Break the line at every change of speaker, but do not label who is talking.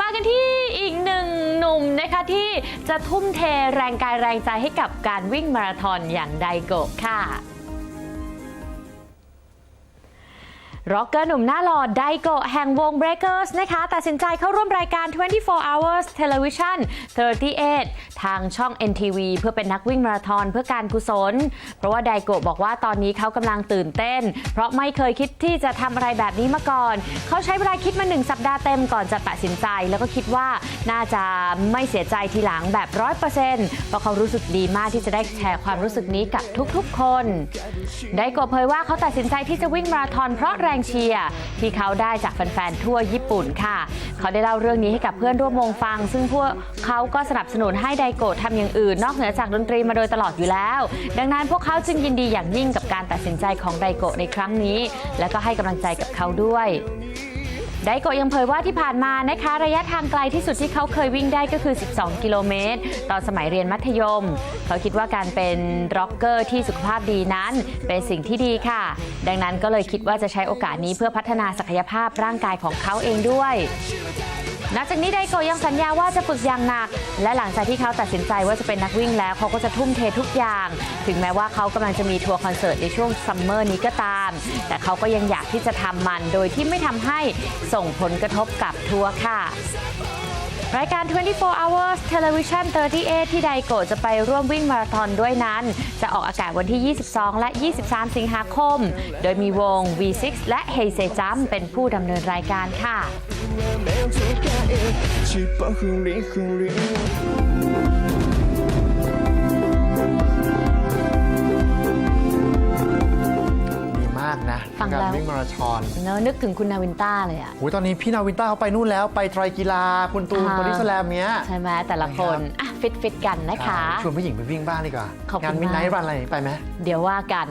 มากันที่อีกหนึ่งหนุ่มนะคะที่จะทุ่มเทแรงกายแรงใจให้กับการวิ่งมาราธอนอย่างไดโกะค่ะ ร็อกเกอร์หนุ่มหน้าหล่อไดโกะแห่งวง Breakers นะคะตัดสินใจเข้าร่วมรายการ 24 Hours Television 38 ทางช่อง NTV เพื่อเป็นนักวิ่งมาราธอนเพื่อการกุศล เพราะว่าไดโกะบอกว่าตอนนี้เขากำลังตื่นเต้น เพราะไม่เคยคิดที่จะทำอะไรแบบนี้มาก่อน เขาใช้เวลาคิดมาหนึ่งสัปดาห์เต็มก่อนจะตัดสินใจ แล้วก็คิดว่าน่าจะไม่เสียใจทีหลังแบบ 100%เพราะเขารู้สึกดีมากที่จะได้แชร์ความรู้สึกนี้กับทุกๆ คน ไดโกะเผยว่าเขาตัดสินใจที่จะวิ่งมาราธอนเพราะแรงเชียร์ที่เขาได้จากแฟนๆทั่วญี่ปุ่นค่ะ เขาได้เล่าเรื่องนี้ให้กับเพื่อนร่วมวงฟัง ซึ่งพวกเขาก็สนับสนุนให้ไดโกะทำอย่างอื่น นอกเหนือจากดนตรีมาโดยตลอดอยู่แล้ว ดังนั้นพวกเขาจึงยินดีอย่างยิ่งกับการตัดสินใจของไดโกะในครั้งนี้ และก็ให้กำลังใจกับเขาด้วย ไดโกยังเผยว่าที่ผ่านมานะคะ ระยะทางไกลที่สุดที่เขาเคยวิ่งได้ก็คือ 12 กิโลเมตร ตอนสมัยเรียนมัธยม เขาคิดว่าการเป็นร็อกเกอร์ที่สุขภาพดีนั้น เป็นสิ่งที่ดีค่ะ ดังนั้นก็เลยคิดว่าจะใช้โอกาสนี้เพื่อพัฒนาศักยภาพร่างกายของเขาเองด้วย นอกจากนี้ไดโกยังสัญญาว่าจะฝึกอย่างหนัก และหลังจากที่เขาตัดสินใจว่าจะเป็นนักวิ่งแล้วเขาก็จะทุ่มเททุกอย่าง ถึงแม้ว่าเขากำลังจะมีทัวร์คอนเสิร์ตในช่วงซัมเมอร์นี้ก็ตาม แต่เขาก็ยังอยากที่จะทำมัน โดยที่ไม่ทำให้ส่งผลกระทบกับทัวร์ค่ะรายการ 24 hours television 38 ที่ไดโกจะไปร่วมวิ่งมาราธอนด้วยนั้น จะออกอากาศวันที่ 22 และ 23 สิงหาคม โดยมีวง V6 และ Hey Say Jump เป็นผู้ดำเนินรายการค่ะ
ชิปะฮึ
ดีมากนะ
ฟังแล้ว
การ
วิ่
งมาราธอน
เนอะนึกถึงคุณนาวินต้าเลยอะ
โอ้ยตอนนี้พี่นาวินต้าเขาไปนู่นแล้วไปไตรกีฬาคุณตูน
อ่า
บอดี้สแลมเนี้ย
ใช่ไหมแต่ละคนอะฟิตฟิตกันนะคะ
ชวนผู้หญิงไปวิ่งบ้างดีกว่างานมินไนท์
มาก
นอะไรไปไหม
เดี๋ยวว่ากัน